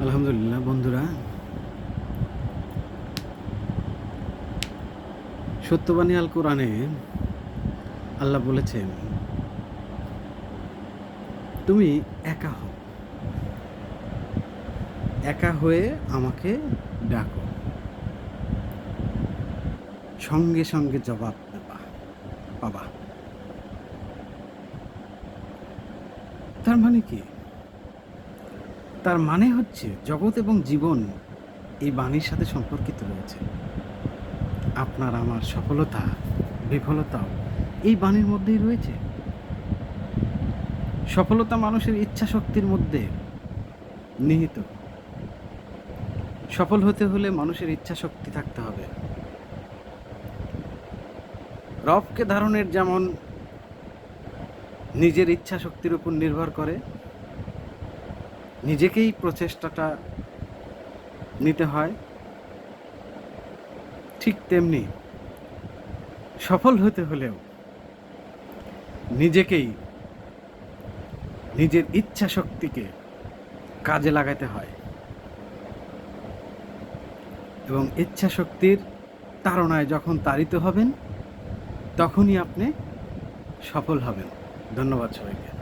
আলহামদুলিল্লাহ, বন্ধুরা। সত্যবাণী আল কোরআনে আল্লাহ বলেছেন, তুমি একা হও। একা হয়ে আমাকে ডাকো। সঙ্গে সঙ্গে জবাব দেবা, পাবা। তার মানে কি? তার মানে হচ্ছে জগৎ এবং জীবন এই বাণীর সাথে সম্পর্কিত রয়েছে। আপনার আমার সফলতা, বিফলতাও এই বাণীর মধ্যেই রয়েছে। সফলতা মানুষের ইচ্ছা শক্তির মধ্যে নিহিত। সফল হতে হলে মানুষের ইচ্ছা শক্তি থাকতে হবে। রবকে ধারণের যেমন নিজের ইচ্ছা শক্তির উপর নির্ভর করে নিজেকেই প্রচেষ্টাটা নিতে হয়। ঠিক তেমনি সফল হতে হলেও নিজেকেই নিজের ইচ্ছা শক্তিকে কাজে লাগাতে হয়। এবং ইচ্ছা শক্তির তাড়নায় যখন তাড়িত হবেন, তখনই আপনি সফল হবেন। ধন্যবাদ সবাইকে।